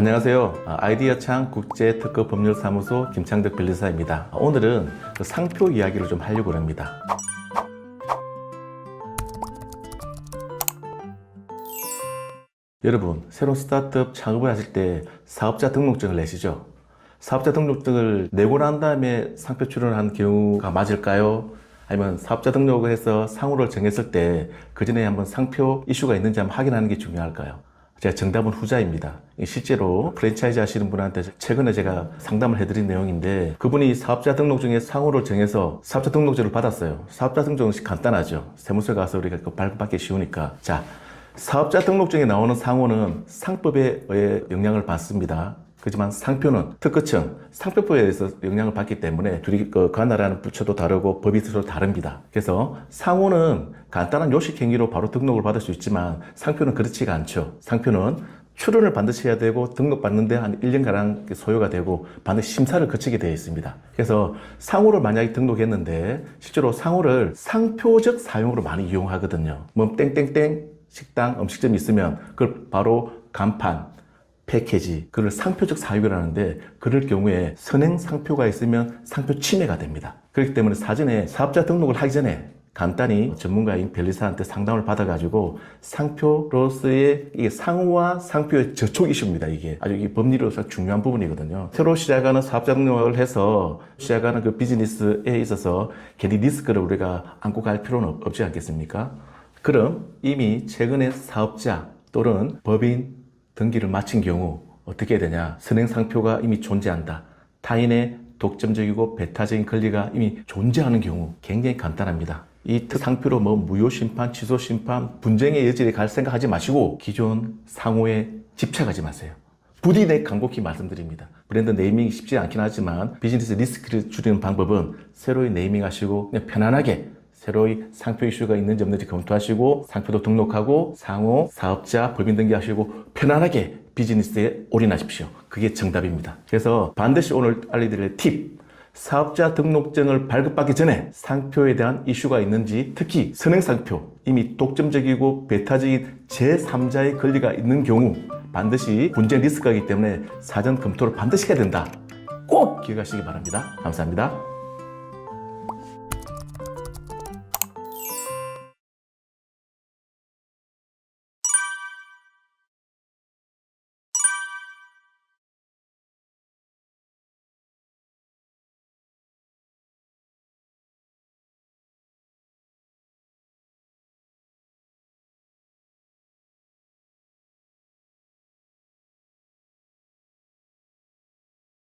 안녕하세요. 아, 아이디어 창 국제 특허 법률 사무소 김창덕 변리사입니다. 오늘은 그 상표 이야기를 좀 하려고 합니다. 여러분, 새로운 스타트업 창업을 하실 때 사업자 등록증을 내시죠? 사업자 등록증을 내고 난 다음에 상표 출원을 한 경우가 맞을까요? 아니면 사업자 등록을 해서 상호를 정했을 때 그 전에 한번 상표 이슈가 있는지 한번 확인하는 게 중요할까요? 제가 정답은 후자입니다. 실제로 프랜차이즈 하시는 분한테 최근에 제가 상담을 해드린 내용인데 그분이 사업자 등록증에 상호를 정해서 사업자 등록증을 받았어요. 사업자 등록증은 간단하죠. 세무서에 가서 우리가 그 발급받기 쉬우니까. 자, 사업자 등록증에 나오는 상호는 상법에 의해 영향을 받습니다. 그렇지만 상표는 특허청, 상표법에 의해서 영향을 받기 때문에 둘이 그 관할하는 부처도 다르고 법이 서로 다릅니다. 그래서 상호는 간단한 요식 행위로 바로 등록을 받을 수 있지만 상표는 그렇지가 않죠. 상표는 출원을 반드시 해야 되고 등록받는데 한 1년가량 소요가 되고 반드시 심사를 거치게 되어 있습니다. 그래서 상호를 만약에 등록했는데 실제로 상호를 상표적 사용으로 많이 이용하거든요. 뭐 땡땡땡 식당 음식점이 있으면 그걸 바로 간판 패키지, 그걸 상표적 사유라는데 그럴 경우에 선행 상표가 있으면 상표 침해가 됩니다. 그렇기 때문에 사전에 사업자 등록을 하기 전에 간단히 전문가인 변리사한테 상담을 받아가지고 상표로서의 이게 상호와 상표의 저촉 이슈입니다. 이게 아주 이 법리로서 중요한 부분이거든요. 새로 시작하는 사업자 등록을 해서 시작하는 그 비즈니스에 있어서 괜히 리스크를 우리가 안고 갈 필요는 없- 없지 않겠습니까? 그럼 이미 최근에 사업자 또는 법인 등기를 마친 경우 어떻게 되냐? 선행상표가 이미 존재한다. 타인의 독점적이고 배타적인 권리가 이미 존재하는 경우 굉장히 간단합니다. 이 상표로 뭐 무효심판, 취소심판, 분쟁의 여지를 갈 생각하지 마시고 기존 상호에 집착하지 마세요. 부디 내 간곡히 말씀드립니다. 브랜드 네이밍이 쉽지 않긴 하지만 비즈니스 리스크를 줄이는 방법은 새로이 네이밍 하시고 그냥 편안하게 새로이 상표 이슈가 있는지 없는지 검토하시고 상표도 등록하고 상호, 사업자, 법인 등기하시고 편안하게 비즈니스에 올인하십시오. 그게 정답입니다. 그래서 반드시 오늘 알려드릴 팁. 사업자 등록증을 발급받기 전에 상표에 대한 이슈가 있는지 특히 선행상표 이미 독점적이고 배타적인 제3자의 권리가 있는 경우 반드시 분쟁 리스크가 있기 때문에 사전 검토를 반드시 해야 된다. 꼭 기억하시기 바랍니다. 감사합니다.